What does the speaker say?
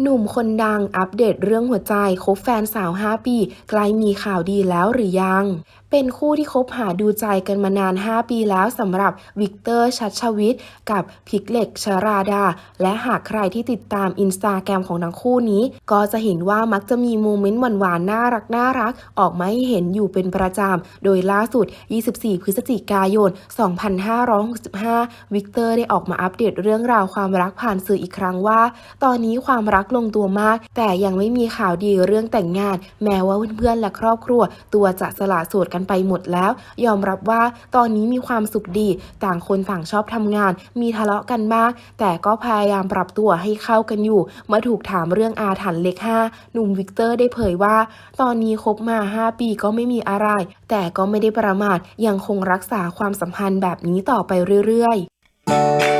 หนุ่มคนดังอัปเดตเรื่องหัวใจคบแฟนสาว 5 ปี ใกล้มีข่าวดีแล้วหรือยัง เป็นคู่ที่คบหาดูใจกันมานาน 5 ปีแล้วสำหรับวิกเตอร์ชัชวิทย์กับพิกเล็กชราดา และหากใครที่ติดตามอินสตาแกรมของทั้งคู่นี้ ก็จะเห็นว่ามักจะมีโมเมนต์หวานๆน่ารักน่ารัก ออกมาให้เห็นอยู่เป็นประจำ โดยล่าสุด 24 พฤศจิกายน 2565 วิกเตอร์ได้ออกมาอัปเดตเรื่องราวความรักผ่านสื่ออีกครั้งว่า ตอนนี้ความรักลงตัวมาก แต่ยังไม่มีข่าวดีเรื่องแต่งงาน แม้ว่าเพื่อนๆและครอบครัว ตัวจะสละโสดกันไปหมดแล้ว ยอมรับว่าตอนนี้มีความสุขดี ต่างคนต่างชอบทำงาน มีทะเลาะกันบ้างแต่ก็พยายามปรับตัวให้เข้ากันอยู่เมื่อถูกถามเรื่องอาถรรพ์เลข5หนุ่มวิกเตอร์ได้เผยว่า ตอนนี้คบมา 5 ปีก็ไม่มีอะไร แต่ก็ไม่ได้ประมาทยังคงรักษาความสัมพันธ์แบบนี้ต่อไปเรื่อยๆ